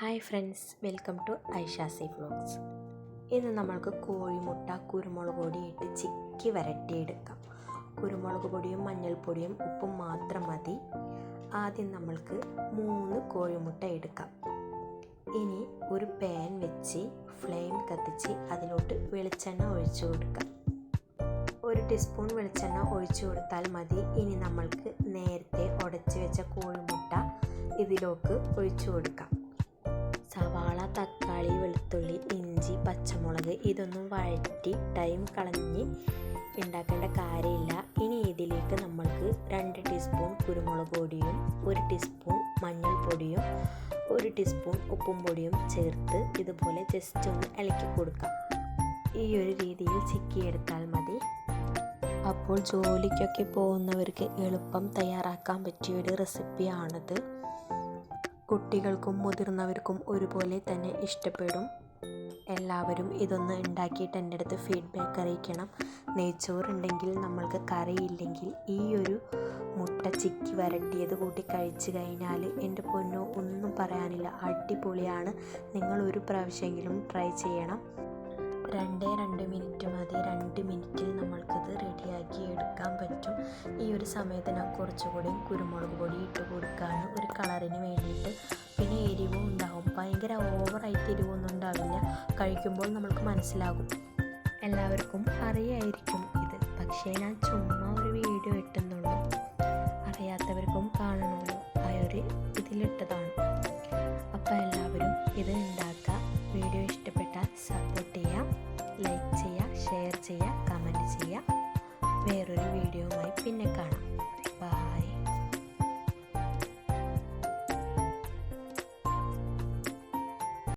Hi friends welcome to Aishas vlogs. ഇന്ന് നമ്മൾക്ക് കോഴിമുട്ട കുരുമുളക് പൊടി ഇട്ട് ചിക്കി വരട്ടിയെടുക്കാം. കുരുമുളക് പൊടിയും മഞ്ഞൾപ്പൊടിയും ഉപ്പും മാത്രം മതി. ആദ്യം നമ്മൾക്ക് മൂന്ന് കോഴിമുട്ട എടുക്കാം. ഇനി ഒരു പാൻ വെച്ച് ഫ്ലെയിം കത്തിച്ച് അതിലോട്ട് വെളിച്ചെണ്ണ ഒഴിച്ചു കൊടുക്കാം. ഒരു ടീസ്പൂൺ വെളിച്ചെണ്ണ ഒഴിച്ചു കൊടുത്താൽ മതി. ഇനി നമ്മൾക്ക് നേരത്തെ ഉടച്ചു വെച്ച കോഴിമുട്ട ഇതിലേക്ക് ഒഴിച്ചു കൊടുക്കാം. വെളുത്തുള്ളി ഇഞ്ചി പച്ചമുളക് ഇതൊന്നും വഴറ്റി ടൈം കളഞ്ഞ് ഉണ്ടാക്കേണ്ട കാര്യമില്ല. ഇനി ഇതിലേക്ക് നമ്മൾക്ക് രണ്ട് ടീസ്പൂൺ കുരുമുളക് പൊടിയും ഒരു ടീസ്പൂൺ മഞ്ഞൾപ്പൊടിയും ഒരു ടീസ്പൂൺ ഉപ്പും പൊടിയും ചേർത്ത് ഇതുപോലെ ജസ്റ്റ് ഒന്ന് ഇളക്കി കൊടുക്കാം. ഈ ഒരു രീതിയിൽ ചിക്കി ചിക്കിയെടുത്താൽ മതി. അപ്പോൾ ജോലിക്കൊക്കെ പോകുന്നവർക്ക് എളുപ്പം തയ്യാറാക്കാൻ പറ്റിയ ഒരു റെസിപ്പിയാണിത്. കുട്ടികൾക്കും മുതിർന്നവർക്കും ഒരുപോലെ തന്നെ ഇഷ്ടപ്പെടും. എല്ലാവരും ഇതൊന്ന് ഉണ്ടാക്കിയിട്ട് എന്റെ അടുത്ത് ഫീഡ്ബാക്ക് അറിയിക്കണം. നെയ്ച്ചോറുണ്ടെങ്കിൽ നമ്മൾക്ക് കറിയില്ലെങ്കിൽ ഈ ഒരു മുട്ട ചിക്കി വരട്ടിയത് കൂട്ടി കഴിച്ചു കഴിഞ്ഞാൽ എന്റെ പൊന്നോ ഒന്നും പറയാനില്ല. അടിപൊളിയാണ്. നിങ്ങൾ ഒരു പ്രാവശ്യമെങ്കിലും ട്രൈ ചെയ്യണം. രണ്ടേ രണ്ട് മിനിറ്റ് മതി. രണ്ട് മിനിറ്റിൽ നമ്മൾക്കത് റെഡിയാക്കി എടുക്കാൻ പറ്റും. ഈ ഒരു സമയത്ത് ഞാൻ കുറച്ചുകൂടി കുരുമുളക് പൊടി ഇട്ട് കൊടുക്കുകയാണ് ഒരു കളറിന് വേണ്ടിയിട്ട്. പിന്നെ എരിവും ഉണ്ടാവും. ഭയങ്കര ഓവറായിട്ട് എരിവും കഴിക്കുമ്പോൾ നമ്മൾക്ക് മനസ്സിലാകും. എല്ലാവർക്കും അറിയായിരിക്കും ഇത്. പക്ഷേ ഞാൻ ചുമ്മാ ഒരു വീഡിയോ ഇട്ടുന്നുള്ളൂ. അറിയാത്തവർക്കും കാണണമല്ലോ. ആ ഒരു ഇതിലിട്ടതാണ്. അപ്പോൾ എല്ലാവരും ഇത് ഉണ്ടാക്കുക. വീഡിയോ ഇഷ്ടപ്പെട്ടാൽ സപ്പോർട്ട് ചെയ്യുക ലൈക്ക് ചെയ്യുക ഷെയർ ചെയ്യുക കമന്റ് ചെയ്യുക. വേറൊരു വീഡിയോയുമായി പിന്നെ കാണാം.